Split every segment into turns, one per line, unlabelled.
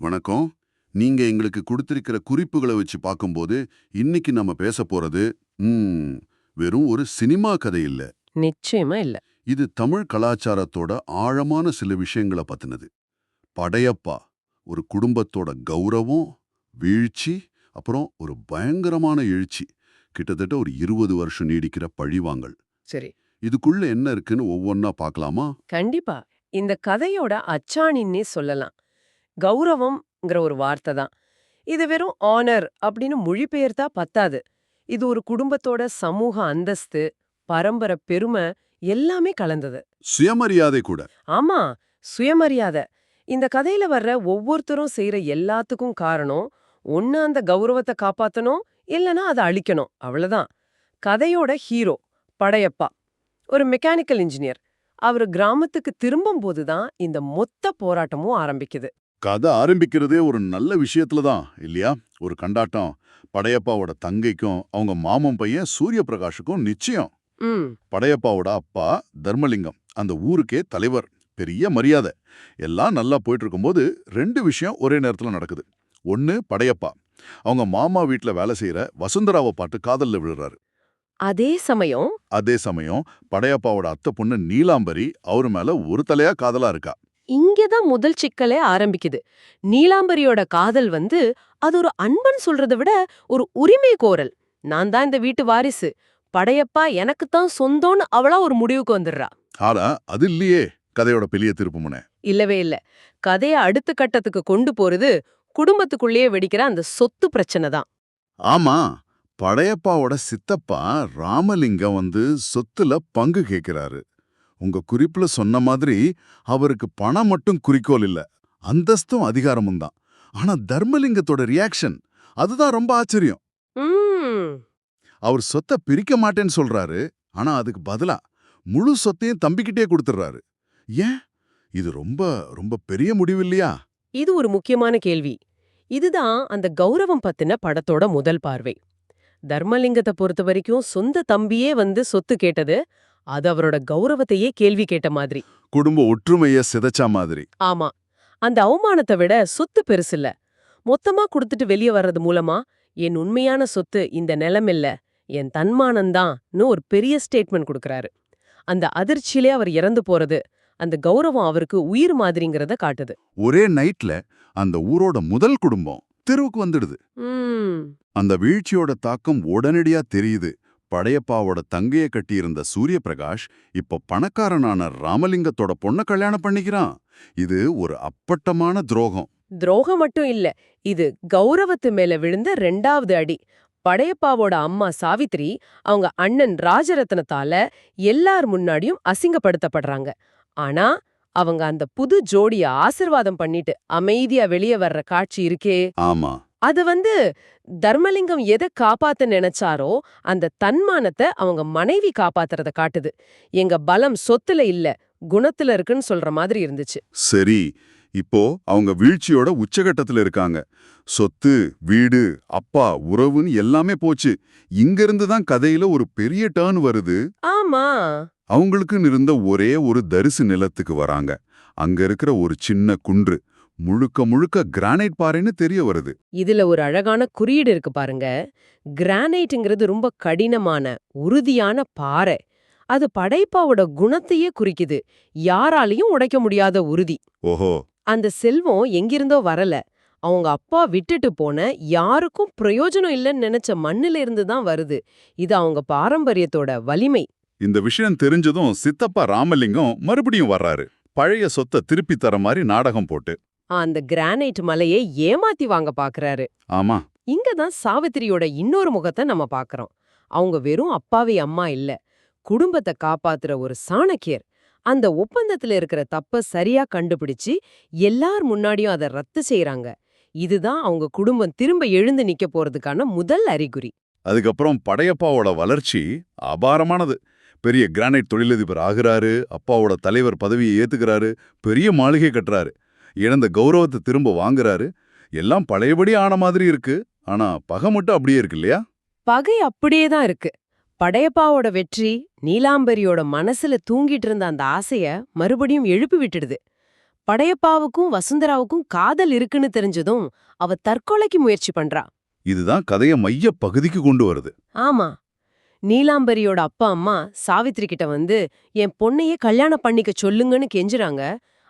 வணக்கம். நீங்க எங்களுக்கு கொடுத்திருக்கிற குறிப்புகளை வச்சு பார்க்கும்போது இன்னைக்கு நம்ம பேச போறது ம், வெறும் ஒரு சினிமா கதை இல்ல.
நிச்சயமா இல்ல.
இது தமிழ் கலாச்சாரத்தோட ஆழமான சில விஷயங்களை பத்தினது. படையப்பா ஒரு குடும்பத்தோட கௌரவம் வீழ்ச்சி அப்புறம் ஒரு பயங்கரமான எழுச்சி. கிட்டத்தட்ட ஒரு இருபது வருஷம் நீடிக்கிற பழிவாங்கல்.
சரி.
இதுக்குள்ள என்ன இருக்குன்னு ஒவ்வொன்னா பார்க்கலாமா?
கண்டிப்பா. இந்த கதையோட அச்சாணின்னே சொல்லலாம். கௌரவம்ங்கிற ஒரு வார்த்தை தான். இது வெறும் ஆனர் அப்படின்னு மொழிபெயர்த்தா பத்தாது. இது ஒரு குடும்பத்தோட சமூக அந்தஸ்து பரம்பரை பெருமை எல்லாமே கலந்தது.
சுயமரியாதை கூட.
ஆமா சுயமரியாதை. இந்த கதையில வர்ற ஒவ்வொருத்தரும் செய்யற எல்லாத்துக்கும் காரணம் ஒண்ணு அந்த கௌரவத்தை காப்பாத்தணும் இல்லனா அதை அழிக்கணும். அவ்வளவுதான். கதையோட ஹீரோ படையப்பா. ஒரு மெக்கானிக்கல் இன்ஜினியர் அவர் கிராமத்துக்கு திரும்பும் போதுதான் இந்த மொத்த போராட்டமும் ஆரம்பிக்குது.
கதை ஆரம்பிக்கிறதே ஒரு நல்ல விஷயத்துல தான் இல்லையா? ஒரு கண்டாட்டம் படையப்பாவோட தங்கைக்கும் அவங்க மாமன் பையன் சூரிய பிரகாஷுக்கும் நிச்சயம் படையப்பாவோட அப்பா தர்மலிங்கம் அந்த ஊருக்கே தலைவர் பெரிய மரியாதை. எல்லாம் நல்லா போயிட்டு இருக்கும்போது ரெண்டு விஷயம் ஒரே நேரத்துல நடக்குது. ஒன்னு படையப்பா. அவங்க மாமா வீட்ல வேலை செய்யற வசுந்தராவை பாட்டு காதல்ல விழுறாரு.
அதே சமயம்
அதே சமயம் படையப்பாவோட அத்தை பொண்ணு நீலாம்பரி அவரு மேல ஒரு தலையா காதலா இருக்கா.
இங்கதான் முதல் சிக்கலே ஆரம்பிக்குது. நீலாம்பரியோட காதல் வந்து அது ஒரு அன்பன் சொல்றதை விட ஒரு உரிமை கோரல். நான் தான் இந்த வீட்டு வாரிசு. படையப்பா எனக்குத்தான் சொந்தம்னு அவளா ஒரு முடிவுக்கு வந்துடுறா.
ஆனா அது இல்லையே கதையோட பெரிய திருப்புமுனை
இல்லவே இல்ல. கதைய அடுத்த கட்டத்துக்கு கொண்டு போறது குடும்பத்துக்குள்ளேயே வெடிக்கிற அந்த சொத்து பிரச்சனை தான்.
ஆமா படையப்பாவோட சித்தப்பா ராமலிங்கம் வந்து சொத்துல பங்கு கேட்கிறாரு உங்க குறிப்புல சொன்ன மாதிரி அவருக்கு பணம் மட்டும் குறிக்கோள் இல்ல. அந்தஸ்தும் அதிகாரமும் தான். ஆனா தர்மலிங்கத்தோட ரியாக்ஷன் அதுதான் ரொம்ப ஆச்சரியம். அவர் சொத்தை பிரிக்க மாட்டேன்னு சொல்றாரு. ஆனா அதுக்கு பதிலா முழு சொத்தையும் தம்பிக்கிட்டே கொடுத்துடுறாரு ஏன்? இது ரொம்ப ரொம்ப பெரிய முடிவு இல்லையா?
இது ஒரு முக்கியமான கேள்வி. இதுதான் அந்த கௌரவம் பத்தின படத்தோட முதல் பார்வை. தர்மலிங்கத்தை பொறுத்த வரைக்கும் சொந்த தம்பியே வந்து சொத்து கேட்டது அது அவரோட கௌரவத்தையே கேள்வி கேட்ட மாதிரி.
குடும்ப ஒற்றுமைய சிதைச்சா மாதிரி.
ஆமா. அந்த அவமானத்தை விட சொத்து பெருசில்ல மொத்தமா கொடுத்துட்டு வெளியே வர்றது மூலமா என் உண்மையான சொத்து இந்த நிலமில்ல என் தன்மானம்தான்னு ஒரு பெரிய ஸ்டேட்மெண்ட் கொடுக்கறாரு. அந்த அதிர்ச்சியிலே அவர் இறந்து போறது அந்த கௌரவம் அவருக்கு உயிர் மாதிரிங்கிறத காட்டுது.
ஒரே நைட்ல அந்த ஊரோட முதல் குடும்பம் தெருவுக்கு வந்துடுது. அந்த வீழ்ச்சியோட தாக்கம் உடனடியா தெரியுது. படையப்பாவோட தங்கைய கட்டியிருந்த சூரிய பிரகாஷ் இப்போ பணக்காரனான ராமலிங்கத்தோட பொண்ண கல்யாணம் பண்ணிக்கிறான். இது ஒரு அப்பட்டமான துரோகம்.
துரோகம் மட்டும் இல்ல இது கௌரவத்து மேல விழுந்த ரெண்டாவது அடி. படையப்பாவோட அம்மா சாவித்ரி அவங்க அண்ணன் ராஜரத்னத்தால எல்லார் முன்னாடியும் அசிங்கப்படுத்தப்படுறாங்க. ஆனா அவங்க அந்த புது ஜோடிய ஆசிர்வாதம் பண்ணிட்டு அமைதியா வெளியே வர்ற காட்சி இருக்கே.
ஆமா.
அது வந்து தர்மலிங்கம் எதை காப்பாத்த நினைச்சாரோ அந்த தன்மானத்தை அவங்க மனைவி காப்பாத்துறத காட்டுது. எங்க பலம் சொத்துல இல்ல குணத்துல இருக்குன்னு சொல்ற மாதிரி இருந்துச்சு.
சரி இப்போ அவங்க வீழ்ச்சியோட உச்சகட்டத்துல இருக்காங்க. சொத்து வீடு அப்பா உறவுன்னு எல்லாமே போச்சு. இங்கிருந்து தான் கதையில ஒரு பெரிய டேர்ன் வருது.
ஆமா.
அவங்களுக்குன்னு இருந்த ஒரே ஒரு தரிசு நிலத்துக்கு வராங்க. அங்க இருக்கிற ஒரு சின்ன குன்று முழுக்க முழுக்க கிரானைட் பாறைன்னு தெரிய வருது.
இதுல ஒரு அழகான குறியீடு இருக்கு பாருங்க. கிரானைட்டுங்கிறது ரொம்ப கடினமான உறுதியான பாறை. அது படைப்பாவோட குணத்தையே குறிக்குது. யாராலையும் உடைக்க முடியாத உறுதி.
ஓஹோ.
அந்த செல்வம் எங்கிருந்தோ வரல. அவங்க அப்பா விட்டுட்டு போன யாருக்கும் பிரயோஜனம் இல்லைன்னு நினைச்ச மண்ணில இருந்து தான் வருது. இது அவங்க பாரம்பரியத்தோட வலிமை.
இந்த விஷயம் தெரிஞ்சதும் சித்தப்பா ராமலிங்கம் மறுபடியும் வர்றாரு. பழைய சொத்தை திருப்பி தர மாதிரி நாடகம் போட்டு.
அந்த கிரானைட் மலையை ஏமாத்தி வாங்க பாக்குறாரு.
ஆமா.
இங்க தான் சாவித்திரியோட இன்னொரு முகத்தை நம்ம பார்க்கறோம் அவங்க வெறும் அப்பாவி அம்மா இல்ல. குடும்பத்தை காப்பாத்துற ஒரு சாணக்கியர். அந்த ஒப்பந்தத்துல இருக்கிற தப்ப சரியா கண்டுபிடிச்சு எல்லார் முன்னாடியும் அதை ரத்து செய்றாங்க. இதுதான் அவங்க குடும்பம் திரும்ப எழுந்து நிக்க போறதுக்கான முதல் அறிகுறி.
அதுக்கப்புறம் படையப்பாவோட வளர்ச்சி அபாரமானது. பெரிய கிரானைட் தொழிலதிபர் ஆகுறாரு அப்பாவோட தலைவர் பதவியை ஏத்துக்கிறாரு பெரிய மாளிகை கட்டுறாரு. இழந்த கௌரவத்தை திரும்ப வாங்குறாரு. எல்லாம் பழையபடி ஆன மாதிரி இருக்கு. ஆனா பகை மட்டும் அப்படியே இருக்கு இல்லையா?
பகை அப்படியே தான் இருக்கு. படையப்பாவோட வெற்றி நீலாம்பரியோட மனசுல தூங்கிட்டு இருந்த அந்த ஆசைய மறுபடியும் எழுப்பி விட்டுடுது. படையப்பாவுக்கும் வசுந்தராவுக்கும் காதல் இருக்குன்னு தெரிஞ்சதும் அவ தற்கொலைக்கு முயற்சி பண்றா.
இதுதான் கதைய மைய பகுதிக்கு கொண்டு வருது.
ஆமா. நீலாம்பரியோட அப்பா அம்மா சாவித்ரி கிட்ட வந்து என் பொண்ணையே கல்யாணம் பண்ணிக்க சொல்லுங்கன்னு கெஞ்சுறாங்க.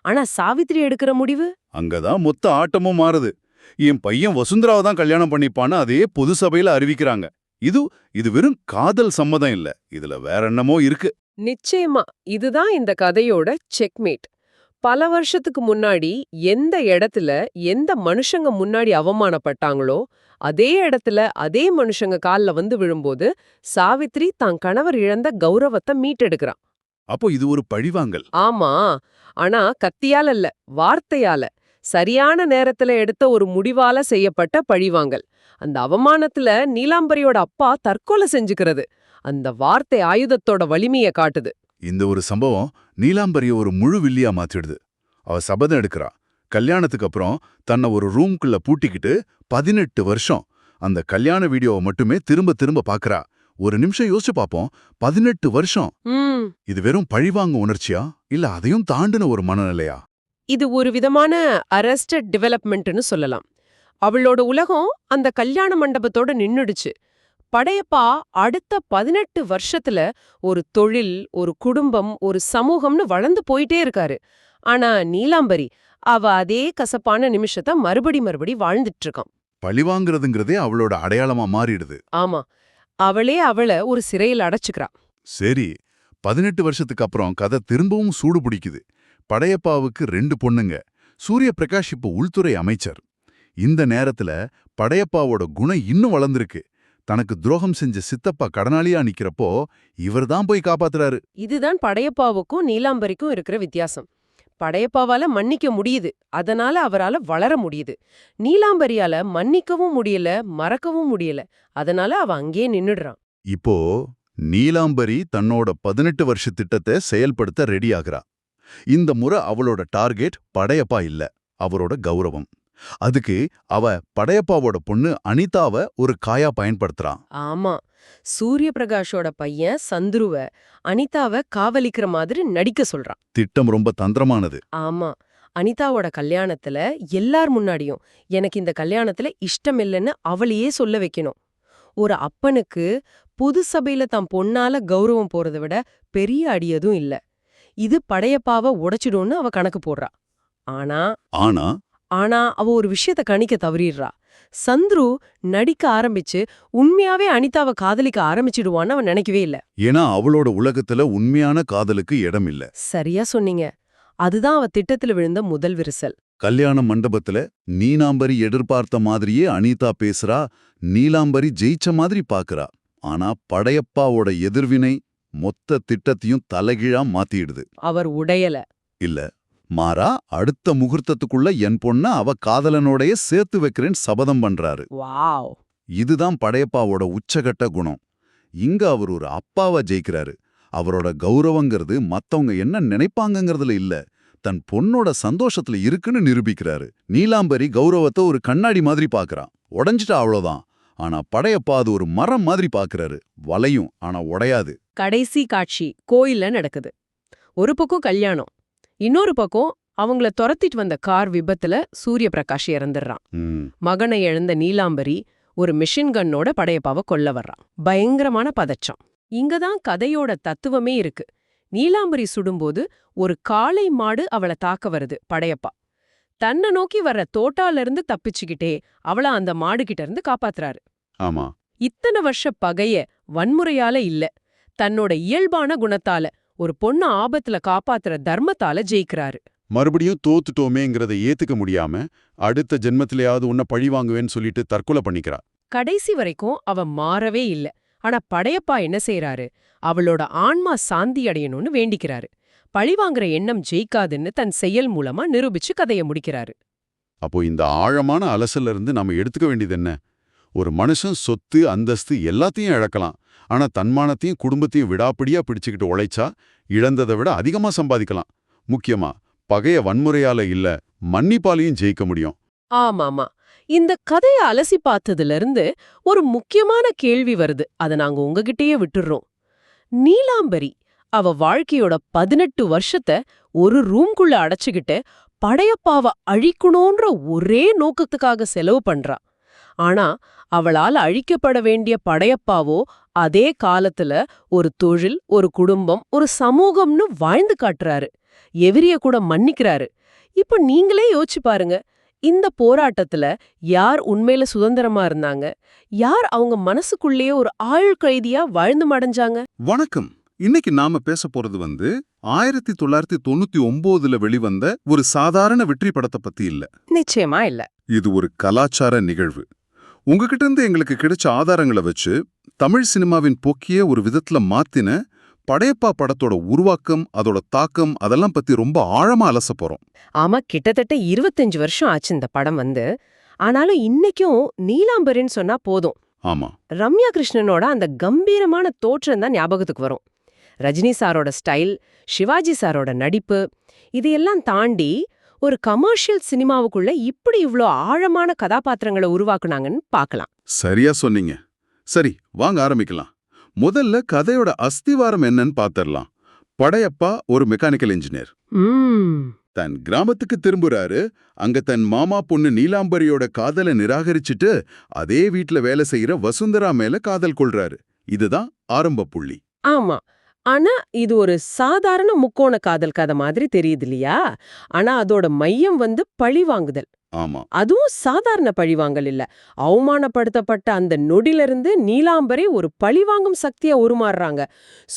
ஆனா சாவித்ரி எடுக்கிற முடிவு?
அங்கதான் மொத்த ஆட்டமும் மாறுது. என் பையன் வசுந்தராவை தான் கல்யாணம் பண்ணிப்பான்னு அதே பொது சபையில அறிவிக்கிறாங்க. இது இது வெறும் காதல் சம்மதம் இல்ல. இதுல வேற என்னமோ இருக்கு.
நிச்சயமா இதுதான் இந்த கதையோட செக்மேட். பல வருஷத்துக்கு முன்னாடி எந்த இடத்துல எந்த மனுஷங்க முன்னாடி அவமானப்பட்டாங்களோ அதே இடத்துல அதே மனுஷங்க கால்ல வந்து விழும்போது சாவித்ரி தான் கணவர் இழந்த கௌரவத்தை மீட்டெடுக்கிறான்.
அப்போ இது ஒரு பழிவாங்கல்.
ஆமா. ஆனா கத்தியால இல்ல வார்த்தையால. சரியான நேரத்துல எடுத்த ஒரு முடிவால செய்யப்பட்ட பழிவாங்கல். அந்த அவமானத்துல நீலாம்பரியோட அப்பா தற்கொலை செஞ்சுக்கிறது. அந்த வார்த்தை ஆயுதத்தோட வலிமைய காட்டுது.
இந்த ஒரு சம்பவம் நீலாம்பரிய ஒரு முழு வில்லியா மாத்திடுது. அவ சபதம் எடுக்கிறா. கல்யாணத்துக்கு அப்புறம் தன்னை ஒரு ரூம்குள்ள பூட்டிக்கிட்டு பதினெட்டு வருஷம் அந்த கல்யாண வீடியோவை மட்டுமே திரும்ப திரும்ப பாக்குறா. ஒரு நிமிஷம் யோசிச்சு பாப்போம். பதினெட்டு வருஷம். இது வெறும் பழிவாங்க உணர்ச்சியா? இல்ல அதையும் தாண்டின ஒரு மனநிலையா?
இது ஒரு விதமான அரஸ்டட் டெவலப்மெண்ட்னு சொல்லலாம். அவளோட உலகம் அந்த கல்யாண மண்டபத்தோட நின்னுடுச்சு. படையப்பா அடுத்த பதினெட்டு வருஷத்துல ஒரு தொழில் ஒரு குடும்பம் ஒரு சமூகம்னு வளர்ந்து போயிட்டே இருக்காரு. ஆனா நீலாம்பரி அவ அதே கசப்பான நிமிஷத்தை மறுபடி மறுபடி வாழ்ந்துட்டு இருக்கான்.
பழிவாங்கிறதுங்கிறதே அவளோட அடையாளமா மாறிடுது.
ஆமா. அவளே அவளை ஒரு சிறையில் அடைச்சுக்கிறா.
சரி பதினெட்டு வருஷத்துக்கு அப்புறம் கதை திரும்பவும் சூடு பிடிக்குது. படையப்பாவுக்கு ரெண்டு பொண்ணுங்க. சூரிய பிரகாஷ் இப்போ உள்துறை அமைச்சர். இந்த நேரத்துல படையப்பாவோட குணம் இன்னும் வளர்ந்திருக்கு. தனக்கு துரோகம் செஞ்ச சித்தப்பா கடனாளியா நிக்கிறப்போ இவர்தான் போய் காப்பாத்துறாரு.
இதுதான் படையப்பாவுக்கும் நீலாம்பரிக்கும் இருக்கிற வித்தியாசம். படையப்பாவால மன்னிக்க முடியுது. அதனால அவரால வளர முடியுது. நீலாம்பரியால மன்னிக்கவும் முடியல மறக்கவும் முடியல. அதனால அவ அங்கேயே நின்னுடுறான்.
இப்போ நீலாம்பரி தன்னோட பதினெட்டு வருஷ திட்டத்தை செயல்படுத்த ரெடி இந்த முறை அவளோட டார்கெட் படையப்பா இல்ல அவரோட கௌரவம். அதுக்கு அவ படையப்பாவோட பொண்ணு அனிதாவை ஒரு காயா பயன்படுத்துறான்
ஆமா. சூரிய பிரகாஷோட பையன் சந்துருவ அனிதாவ காவலிக்கிற மாதிரி நடிக்க சொல்றான்
திட்டம் ரொம்ப தந்திரமானது.
ஆமா. அனிதாவோட கல்யாணத்துல எல்லார் முன்னாடியும் எனக்கு இந்த கல்யாணத்துல இஷ்டம் இல்லைன்னு அவளையே சொல்ல வைக்கணும். ஒரு அப்பனுக்கு புது சபையில தான் பொண்ணால கௌரவம் போறதை விட பெரிய அடி எதுவும் இல்ல. இது படையப்பாவ உடைச்சிடும்னு அவ கணக்கு போடுறா. ஆனா
ஆனா
ஆனா அவ ஒரு விஷயத்த கணிக்க தவறிடுறா. சந்துரு நடிக்க ஆரம்பிச்சு உண்மையாவே அனிதாவை காதலிக்க ஆரம்பிச்சிடுவான்னு அவன் நினைக்கவே இல்ல.
ஏன்னா அவளோட உலகத்துல உண்மையான காதலுக்கு இடம் இல்ல.
சரியா சொன்னீங்க. அதுதான் அவ திட்டத்துல விழுந்த முதல் விரிசல்.
கல்யாண மண்டபத்துல நீலாம்பரி எதிர்பார்த்த மாதிரியே அனிதா பேசுறா நீலாம்பரி ஜெயிச்ச மாதிரி பாக்குறா. ஆனா படையப்பாவோட எதிர்வினை மொத்த திட்டத்தையும் தலைகீழா மாத்திடுது.
அவர் உடையல.
இல்ல. மாறா அடுத்த முகூர்த்தத்துக்குள்ள என் பொண்ண அவ காதலனோடைய சேர்த்து வைக்கிறேன்னு சபதம் பண்றாரு. இதுதான் படையப்பாவோட உச்சகட்ட குணம். இங்க அவர் ஒரு அப்பாவா ஜெயிக்கிறாரு. அவரோட கௌரவங்கிறது மத்தவங்க என்ன நினைப்பாங்கங்கிறதுல இல்ல. தன் பொண்ணோட சந்தோஷத்துல இருக்குன்னு நிரூபிக்கிறாரு. நீலாம்பரி கௌரவத்தை ஒரு கண்ணாடி மாதிரி பாக்குறான். உடைஞ்சிட்டா அவ்வளவுதான். ஆனா படையப்பா அது ஒரு மரம் மாதிரி பாக்குறாரு. வளையும் ஆனா உடையாது.
கடைசி காட்சி கோயில்ல நடக்குது. ஒரு பக்கம் கல்யாணம் இன்னொரு பக்கம் அவங்கள துரத்திட்டு வந்த கார் விபத்துல சூரிய பிரகாஷ் இறந்துடுறான் மகனை இழந்த நீலாம்பரி ஒரு மிஷின் கன்னோட படையப்பாவ கொல்ல வர்றான். பயங்கரமான பதற்றம். இங்கதான் கதையோட தத்துவமே இருக்கு. நீலாம்பரி சுடும்போது ஒரு காளை மாடு அவளை தாக்க வருது படையப்பா. தன்னை நோக்கி வர்ற தோட்டால இருந்து தப்பிச்சுக்கிட்டே அவள அந்த மாடு கிட்ட இருந்து காப்பாத்துறாரு.
ஆமா.
இத்தனை வருஷ பகைய வன்முறையால இல்ல. தன்னோட இயல்பான குணத்தால ஒரு பொண்ணு ஆபத்துல காப்பாத்துற தர்மத்தால ஜெயிக்கிறாரு.
மறுபடியும் தோத்துட்டோமேங்கிறத ஏத்துக்க முடியாம அடுத்த ஜென்மத்திலேயாவது உன்னை பழி வாங்குவேன்னு சொல்லிட்டு தற்கொலை பண்ணிக்கிறா.
கடைசி வரைக்கும் அவ மாறவே இல்ல. ஆனா படையப்பா என்ன செய்றாரு? அவளோட ஆன்மா சாந்தி அடையணும்னு வேண்டிக்கிறாரு. பழிவாங்குற எண்ணம் ஜெயிக்காதுன்னு தன் செயல் மூலமா நிரூபிச்சு கதைய முடிக்கிறாரு.
அப்போ இந்த ஆழமான அலசல்ல இருந்து நாம எடுத்துக்க வேண்டியது என்ன? ஒரு மனுஷன் சொத்து அந்தஸ்து எல்லாத்தையும் இழக்கலாம். ஆனா தன்மானத்தையும் குடும்பத்தையும் விடாப்பிடியா பிடிச்சுக்கிட்டு உழைச்சா இழந்ததை விட அதிகமா சம்பாதிக்கலாம். முக்கியமா பகைய வன்முறையால இல்ல மன்னிப்பாலையும் ஜெயிக்க முடியும்.
ஆமாமா. இந்த கதைய அலசி பார்த்ததுல இருந்து ஒரு முக்கியமான கேள்வி வருது. அத நாங்க உங்ககிட்டயே விட்டுடுறோம் நீலாம்பரி அவ வாழ்க்கையோட பதினெட்டு வருஷத்தை ஒரு ரூம்குள்ள அடைச்சுக்கிட்டு
படையப்பாவ அழிக்கணும்ன்ற ஒரே நோக்கத்துக்காக செலவு பண்றா. ஆனா அவளால் அழிக்கப்பட வேண்டிய படையப்பாவோ அதே காலத்துல ஒரு தொழில் ஒரு குடும்பம் ஒரு சமூகம்னு வாழ்ந்து காட்டுறாரு. எதிரிய கூட மன்னிக்கிறாரு. இப்ப நீங்களே யோசிச்சு பாருங்க. இந்த போராட்டத்துல யார் உண்மையில சுதந்திரமா இருந்தாங்க? யார் அவங்க மனசுக்குள்ளேயே ஒரு ஆயுள் கைதியா வாழ்ந்து மடைஞ்சாங்க?
வணக்கம். இன்னைக்கு நாம பேச போறது வந்து ஆயிரத்தி தொள்ளாயிரத்தி தொண்ணூத்தி ஒன்பதுல வெளிவந்த ஒரு சாதாரண வெற்றி படத்தை பத்தி இல்ல.
நிச்சயமா இல்ல.
இது ஒரு கலாச்சார நிகழ்வு. உங்ககிட்ட இருந்து எங்களுக்கு கிடைச்ச ஆதாரங்களை வச்சு தமிழ் சினிமாவின் போக்கியே ஒரு விதத்துல மாத்தின படையப்பா படத்தோட உருவாக்கம் அதோட தாக்கம் அதெல்லாம் பத்தி ரொம்ப ஆழமா அலச போறோம்.
ஆமா கிட்டத்தட்ட இருபத்தஞ்சு வருஷம் ஆச்சு இந்த படம் வந்து. ஆனாலும் இன்னைக்கும் நீலாம்பரின்னு சொன்னா போதும்.
ஆமா.
ரம்யா கிருஷ்ணனோட அந்த கம்பீரமான தோற்றம் தான் ஞாபகத்துக்கு வரும். ரஜினி சாரோட ஸ்டைல் சிவாஜி சாரோட நடிப்பு இதையெல்லாம் தாண்டி ஒரு கமர்ஷியல் சினிமாவுக்குள்ள இப்படி இவ்ளோ ஆழமான கதாபாத்திரங்களை உருவாக்குனாங்கன்னு பார்க்கலாம்.
சரியா சொன்னீங்க. சரி வாங்க ஆரம்பிக்கலாம். முதல்ல கதையோட அஸ்திவாரம் என்னன்னு பாத்திரலாம். படையப்பா ஒரு மெக்கானிக்கல் இன்ஜினியர் தன் கிராமத்துக்கு திரும்புறாரு. அங்க தன் மாமா பொண்ணு நீலாம்பரியோட காதலை நிராகரிச்சுட்டு அதே வீட்ல வேலை செய்யற வசுந்தரா மேல காதல் கொள்றாரு. இதுதான் ஆரம்ப புள்ளி.
ஆமா. ஆனா இது ஒரு சாதாரண முக்கோண காதல் கதை மாதிரி தெரியுது இல்லையா? ஆனா அதோட மையம் வந்து பழி வாங்குதல்.
ஆமா.
அதுவும் சாதாரண பழிவாங்கல் இல்ல. அவமானப்படுத்தப்பட்ட அந்த நொடிலிருந்து நீலாம்பரி ஒரு பழிவாங்கும் சக்தியா உருமாறுறாங்க.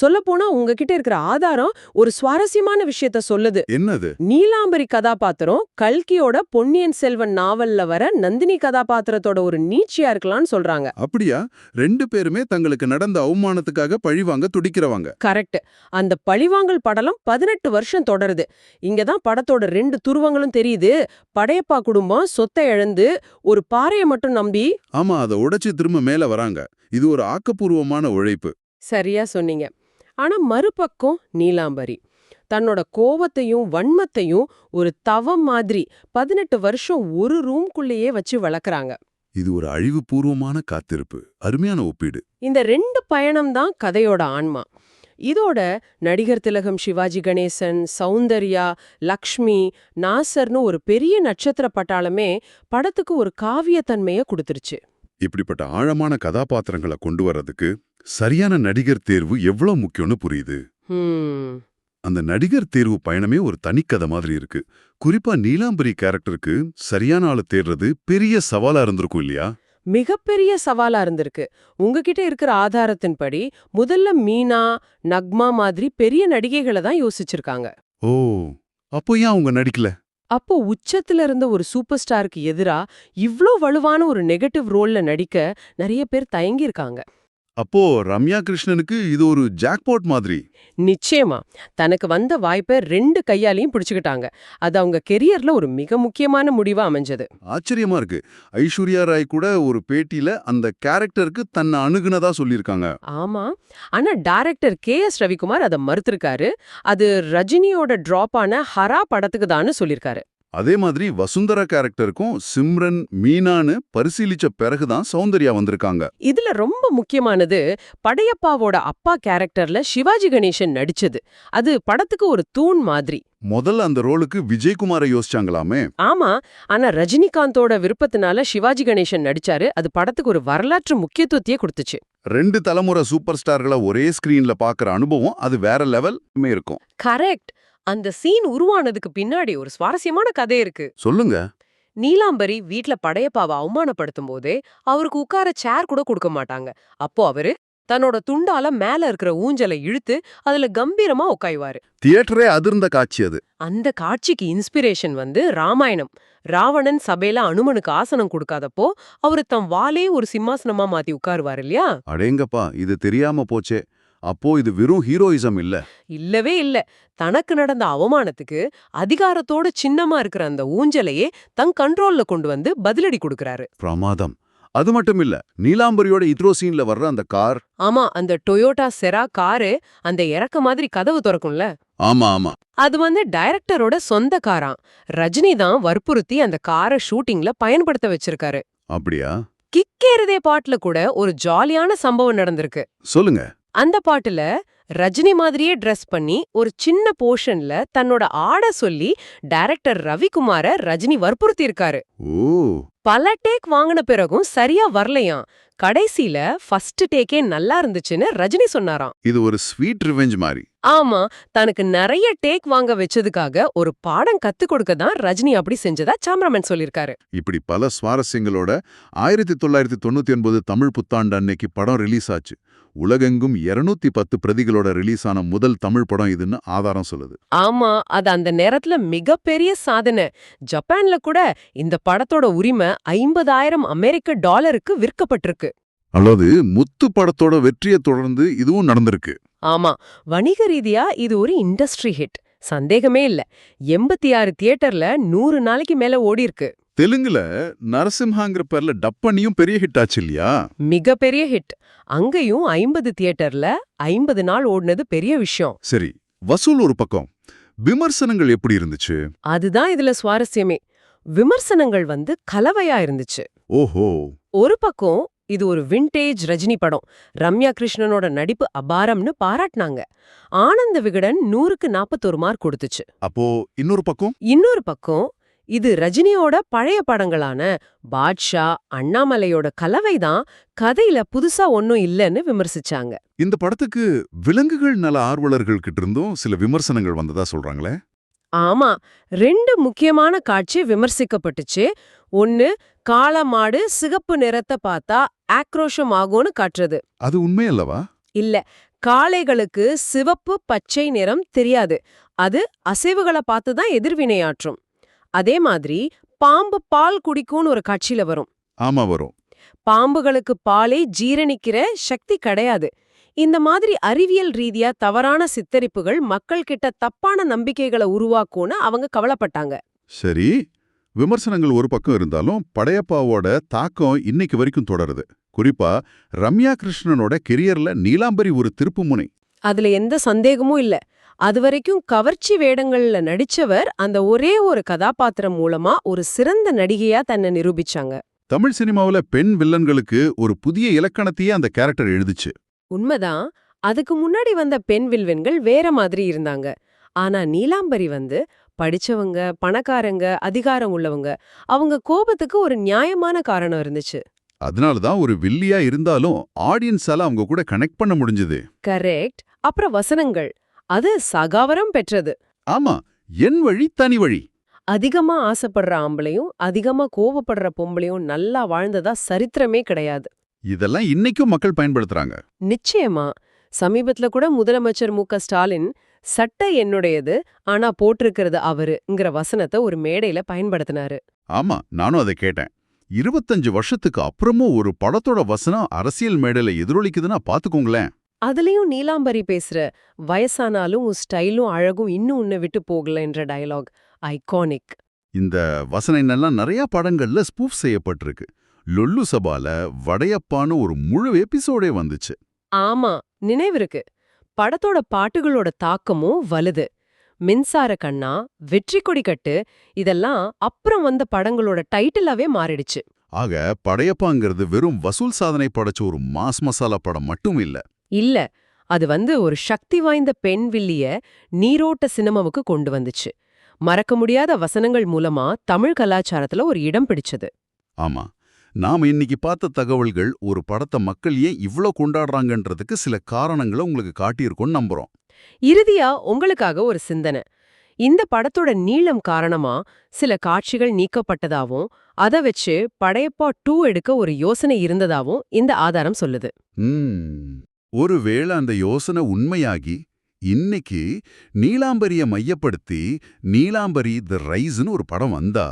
சொல்லப்போனா உங்ககிட்ட இருக்கிற ஆதாரம் ஒரு சுவாரஸ்யமான விஷயத்த சொல்லுது.
என்னது?
நீலாம்பரி கதாபாத்திரம் கல்கியோட பொன்னியின் செல்வன் நாவல்ல வர நந்தினி கதாபாத்திரத்தோட ஒரு நீட்சியா இருக்கலாம்னு சொல்றாங்க.
அப்படியா? ரெண்டு பேருமே தங்களுக்கு நடந்த அவமானத்துக்காக பழிவாங்க துடிக்கிறவங்க.
கரெக்ட். அந்த பழிவாங்கல் படலம் பதினெட்டு வருஷம் தொடருது. இங்கதான் படத்தோட ரெண்டு துருவங்களும் தெரியுது. படையப்பா குடும்பம் சொத்தை இழந்து ஒரு பாறையை மட்டும் நம்பி
ஆமா அதை உடைச்சு திரும்ப மேல வராங்க. இது ஒரு ஆக்கப்பூர்வமான உழைப்பு.
சரியா சொன்னீங்க. ஆனா மறுபக்கம் நீலாம்பரி. தன்னோட கோவத்தையும் வன்மத்தையும் ஒரு தவம் மாதிரி பதினெட்டு வருஷம் ஒரு ரூம்குள்ளேயே வச்சு வளர்க்குறாங்க.
இது ஒரு அழிவுபூர்வமான காத்திருப்பு. அருமையான ஒப்பீடு.
இந்த ரெண்டு பயணம் தான் கதையோட ஆன்மா. இதோட நடிகர் திலகம் சிவாஜி கணேசன் சௌந்தர்யா லக்ஷ்மி நாசர்னு ஒரு பெரிய நட்சத்திர பட்டாளமே படத்துக்கு ஒரு காவியத்தன்மைய கொடுத்துருச்சு.
இப்படிப்பட்ட ஆழமான கதாபாத்திரங்களை கொண்டு வர்றதுக்கு சரியான நடிகர் தேர்வு எவ்வளவு முக்கியம்னு புரியுது? அந்த நடிகர் தேர்வு பயணமே ஒரு தனிக்கதை மாதிரி இருக்கு. குறிப்பா நீலாம்பரி கேரக்டருக்கு சரியான ஆளு தேடுறது பெரிய சவாலா இருந்திருக்கும் இல்லையா?
மிகப்பெரிய சவாலா இருந்திருக்கு. உங்ககிட்ட இருக்கிற ஆதாரத்தின்படி முதல்ல மீனா நக்மா மாதிரி பெரிய நடிகைகளை தான் யோசிச்சிருக்காங்க.
ஓ அப்போ ஏன் அவங்க நடிக்கல?
அப்போ உச்சத்துல இருந்த ஒரு சூப்பர் ஸ்டாருக்கு எதிரா இவ்ளோ வலுவான ஒரு நெகட்டிவ் ரோல்ல நடிக்க நிறைய பேர் தயங்கியிருக்காங்க.
அப்போ ரம்யா கிருஷ்ணனுக்கு இது ஒரு ஜாக்பாட் மாதிரி.
நிச்சயமா. தனக்கு வந்த வாய்ப்பை ரெண்டு கையாலையும் பிடிச்சுக்கிட்டாங்க. அது அவங்க கெரியர்ல ஒரு மிக முக்கியமான முடிவா அமைஞ்சது.
ஆச்சரியமா இருக்கு. ஐஸ்வர்யா ராய் கூட ஒரு பேட்டியில அந்த கேரக்டருக்கு தன்னை அணுகுனதா சொல்லியிருக்காங்க.
ஆமா. ஆனா டைரக்டர் கே எஸ் ரவிக்குமார் அதை மறுத்திருக்காரு. அது ரஜினியோட டிராப் ஆன ஹரா படத்துக்கு தான்னு சொல்லிருக்காரு
அதே மாதிரி வசுந்தரா கேரக்டருக்கும் சிம்ரன் மீனான்னு பரிசீலிச்ச பிறகுதான் சௌந்தர்யா வந்திருக்காங்க.
இதுல ரொம்ப முக்கியமானது படையப்பாவோட அப்பா கேரக்டர்ல சிவாஜி கணேசன் நடிச்சது. அது படத்துக்கு ஒரு தூண் மாதிரி.
முதல்ல அந்த ரோலுக்கு விஜயகுமாரை யோசிச்சாங்களாமே?
ஆமா. ஆனா ரஜினிகாந்தோட விருப்பத்தினால சிவாஜி கணேசன் நடிச்சாரு. அது படத்துக்கு ஒரு வரலாற்று முக்கியத்துவத்தையே கொடுத்துச்சு.
ரெண்டு தலைமுறை சூப்பர் ஸ்டார்களை ஒரே ஸ்கிரீன்ல பாக்குற அனுபவம் அது வேற லெவல் இருக்கும்.
கரெக்ட் அந்த சீன் உருவானதுக்கு பின்னாடி ஒரு சுவாரஸ்யமான கதை இருக்கு.
சொல்லுங்க.
நீலாம்பரி வீட்ல படையப்பாவை அவமானப்படுத்தும் போதே அவருக்கு உட்கார சேர் கூட கொடுக்க மாட்டாங்க. அப்போ அவரு தன்னோட துண்டால மேல இருக்கிற ஊஞ்சலை இழுத்து அதுல கம்பீரமா உட்காய்வாரு
தியேட்டரே அதிர்ந்த காட்சி அது.
அந்த காட்சிக்கு இன்ஸ்பிரேஷன் வந்து ராமாயணம். ராவணன் சபையில அனுமனுக்கு ஆசனம் கொடுக்காதப்போ அவரு தம் வாலே ஒரு சிம்மாசனமா மாத்தி உட்காருவாரு இல்லையா?
அடேங்கப்பா இது தெரியாம போச்சே. அப்போ இது வெறும் ஹீரோயிசம் இல்ல.
இல்லவே இல்ல. தனக்கு நடந்த அவமானத்துக்கு அதிகாரத்தோட சின்னமா இருக்கிற அந்த ஊஞ்சலையே தன் கண்ட்ரோல்ல கொண்டு வந்து பதிலடி கொடுக்கறாரு.
பிரமாதம். அது மட்டும் இல்ல நீலாம்பரியோட இத்ரோ சீன்ல வர்ற அந்த கார்.
ஆமா அந்த டொயோட்டா செரா காரு அந்த இறக்க மாதிரி கதவு திறக்கும்ல.
ஆமா ஆமா.
அது வந்து டைரக்டரோட சொந்த காராம் ரஜினி தான் வற்புறுத்தி அந்த காரை ஷூட்டிங்ல பயன்படுத்த வச்சிருக்காரு.
அப்படியா?
கிக்கேறதே பாட்டுல கூட ஒரு ஜாலியான சம்பவம் நடந்திருக்கு.
சொல்லுங்க.
அந்த பாட்டுல ரஜினி மாதிரியே ட்ரெஸ் பண்ணி ஒரு சின்ன போர்ஷன்ல தன்னோட ஆட சொல்லி டைரக்டர் ரவிக்குமார ரஜினி வற்புறுத்தி இருக்காரு
ஓ.
பல டேக் வாங்கின பிறகும் சரியா வரலையாம். கடைசியில ஃபர்ஸ்ட் டேக்கே நல்லா இருந்துச்சுன்னு ரஜினி சொன்னாராம்.
இது ஒரு ஸ்வீட் ரிவெஞ்ச் மாதிரி
ஆமா தனக்கு நிறைய டேக் வாங்க வச்சதுக்காக ஒரு பாடம் கத்து கொடுக்க தான் ரஜினி அப்படி செஞ்சதா சாம்ராமன் சொல்லிருக்காரு
இப்படி பல சுவாரஸ்யங்களோட ஆயிரத்தி தொள்ளாயிரத்தி தொண்ணூத்தி ஒன்பது தமிழ் புத்தாண்டு அன்னைக்கு படம் ரிலீஸ் ஆச்சு. உலகெங்கும் 210 பத்து பிரதிகளோட ரிலீஸ் ஆன முதல் தமிழ் படம் இதுன்னு ஆதாரம் சொல்லுது.
ஆமா அது அந்த நேரத்துல மிகப்பெரிய சாதனை. ஜப்பான்ல கூட இந்த படத்தோட உரிமை ஐம்பதாயிரம் அமெரிக்க டாலருக்கு விற்கப்பட்டிருக்கு.
அதாவது முத்து படத்தோட வெற்றியை தொடர்ந்து இதுவும் நடந்திருக்கு.
ஆமா வணிக ரீதியா இது ஒரு இண்டஸ்ட்ரி ஹிட் சந்தேகமே இல்ல. எண்பத்தி ஆறு தியேட்டர்ல நூறு நாளைக்கு மேல ஓடி இருக்கு
தெலுங்குல நரசிம்ஹாங்கிற பேர்ல டப் பண்ணியும் பெரிய ஹிட் ஆச்சு இல்லையா?
மிகப்பெரிய ஹிட் அங்கேயும் ஐம்பது தியேட்டர்ல ஐம்பது நாள் ஓடுனது பெரிய விஷயம்.
சரி வசூல் ஒரு பக்கம். விமர்சனங்கள் எப்படி இருந்துச்சு?
அதுதான் இதுல சுவாரஸ்யமே. விமர்சனங்கள் வந்து கலவையா இருந்துச்சு.
ஓஹோ.
ஒரு பக்கம் இது ஒரு விண்டேஜ் ரஜினி படம். ரம்யா கிருஷ்ணனோட நடிப்பு அபாரம்னு பாராட்டினாங்க. ஆனந்த விகடன் நூறுக்கு நாப்பத்தொரு மார்க் கொடுத்துச்சு.
அப்போ இன்னொரு பக்கம்?
இன்னொரு பக்கம் இது ரஜினியோட பழைய படங்களான பாட்ஷா அண்ணாமலையோட கலவைதான் கதையில புதுசா ஒன்னும் இல்லைன்னு விமர்சிச்சாங்க.
இந்த படத்துக்கு விலங்குகள் நல ஆர்வலர்கள் கிட்ட இருந்தும் சில விமர்சனங்கள் வந்ததா சொல்றாங்களே?
ஆமா ரெண்டு முக்கியமான காட்சி விமர்சிக்கப்பட்டுச்சு. ஒன்னு காளமாடு சிகப்பு நிறத்தை பார்த்தா ஆக்ரோஷம் ஆகும்னு காட்டுறது.
அது உண்மை அல்லவா
இல்ல காளைகளுக்கு சிவப்பு பச்சை நிறம் தெரியாது. அது அசைவுகளை பார்த்து தான் எதிர்வினையாற்றும். அதே மாதிரி பாம்பு பால் குடிக்கும்னு ஒரு காட்சியில வரும்.
ஆமா வரும்.
பாம்புகளுக்கு பாலை ஜீரணிக்கிற சக்தி கிடையாது. இந்த மாதிரி அறிவியல் ரீதியா தவறான சித்தரிப்புகள் மக்கள் கிட்ட தப்பான நம்பிக்கைகளை உருவாக்கும்னு அவங்க கவலைப்பட்டாங்க.
சரி விமர்சனங்கள் ஒரு பக்கம் இருந்தாலும் படையப்பாவோட தாக்கம் இன்னைக்கு வரைக்கும் தொடருது. குறிப்பா ரம்யா கிருஷ்ணனோட கெரியர்ல நீலாம்பரி ஒரு திருப்புமுனை
அதுல எந்த சந்தேகமும் இல்ல. அதுவரைக்கும் கவர்ச்சி வேடங்கள்ல நடிச்சவர் அந்த ஒரே ஒரு கதாபாத்திரம் மூலமா ஒரு சிறந்த நடிகையா தன்னை நிரூபிச்சாங்க.
தமிழ் சினிமாவுல பெண் வில்லன்களுக்கு ஒரு புதிய இலக்கணத்தையே அந்த கேரக்டர் எழுதுச்சு.
உண்மைதான். அதுக்கு முன்னாடி வந்த பெண் வில்வன்கள் வேற மாதிரி இருந்தாங்க. ஆனா நீலாம்பரி வந்து படிச்சவங்க பணக்காரங்க அதிகாரம் உள்ளவங்க அவங்க கோபத்துக்கு ஒரு நியாயமான காரணம் இருந்துச்சு.
அதனாலதான் ஒரு வில்லியா இருந்தாலும் ஆடியன்ஸால அவங்க கூட கனெக்ட் பண்ண முடிஞ்சது.
கரெக்ட். அப்புறம் வசனங்கள். அது சகாவரம் பெற்றது.
ஆமா என் வழி தனி வழி.
அதிகமா ஆசைப்படுற ஆம்பளையும் அதிகமா கோவப்படுற பொம்பளையும் நல்லா வாழ்ந்ததா சரித்திரமே கிடையாது.
இதெல்லாம் இன்னைக்கும் மக்கள் பயன்படுத்துறாங்க.
நிச்சயமா. சமீபத்துல கூட முதலமைச்சர் மு க ஸ்டாலின் சட்டை என்னுடையது ஆனா போட்டிருக்கிறது அவருங்கிற வசனத்தை ஒரு மேடையில பயன்படுத்தினாரு.
ஆமா நானும் அதை கேட்டேன். இருபத்தஞ்சு வருஷத்துக்கு அப்புறமும் ஒரு படத்தோட வசனம் அரசியல் மேடையில எதிரொலிக்குதுன்னா பாத்துக்கோங்களேன்.
அதுலயும் நீலாம்பரி பேசுற வயசானாலும் உன் ஸ்டைலும் அழகும் இன்னும் உன்னை விட்டு போகலன்ற டயலாக் ஐகானிக்
இந்த வசனம் எல்லாம் நிறைய படங்கள்ல ஸ்பூஃப் செய்யப்பட்டிருக்கு. லொல்லு சபால வடையப்பான்னு ஒரு முழு எபிசோடே வந்துச்சு.
ஆமா நினைவிருக்கு படத்தோட பாட்டுகளோட தாக்கமும் வலுது. மின்சார கண்ணா வெற்றி கொடி கட்டு இதெல்லாம் அப்புறம் வந்த படங்களோட டைட்டிலாவே மாறிடுச்சு.
ஆக படையப்பாங்கிறது வெறும் வசூல் சாதனை படைச்ச ஒரு மாஸ் மசாலா படம் மட்டும் இல்ல.
இல்ல அது வந்து ஒரு சக்தி வாய்ந்த பெண் வில்லிய நீரோட்ட சினிமாவுக்கு கொண்டு வந்துச்சு. மறக்க முடியாத வசனங்கள் மூலமா தமிழ் கலாச்சாரத்துல ஒரு இடம் பிடிச்சது.
ஆமா நாம இன்னைக்கு பார்த்த தகவல்கள் ஒரு படத்தை மக்கள் ஏன் இவ்ளோ கொண்டாடுறாங்கன்றதுக்கு சில காரணங்களை உங்களுக்கு காட்டியிருக்கோம்னு நம்புறோம்.
இறுதியா உங்களுக்காக ஒரு சிந்தனை. இந்த படத்தோட நீளம் காரணமா சில காட்சிகள் நீக்கப்பட்டதாவும் அத வச்சு படையப்பா டூ எடுக்க ஒரு யோசனை இருந்ததாவும் இந்த ஆதாரம் சொல்லுது.
ஒருவேளை அந்த யோசனை உண்மையாகி இன்னைக்கு நீலாம்பரிய மையப்படுத்தி நீலாம்பரி தி ரைஸ்னு ஒரு படம் வந்தா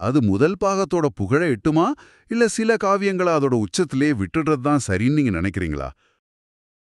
அது முதல் பாகத்தோட புகழ எட்டுமா? இல்ல சில காவியங்களை அதோட உச்சத்திலே விட்டுடுறது தான் சரின்னு நீங்க நினைக்கிறீங்களா?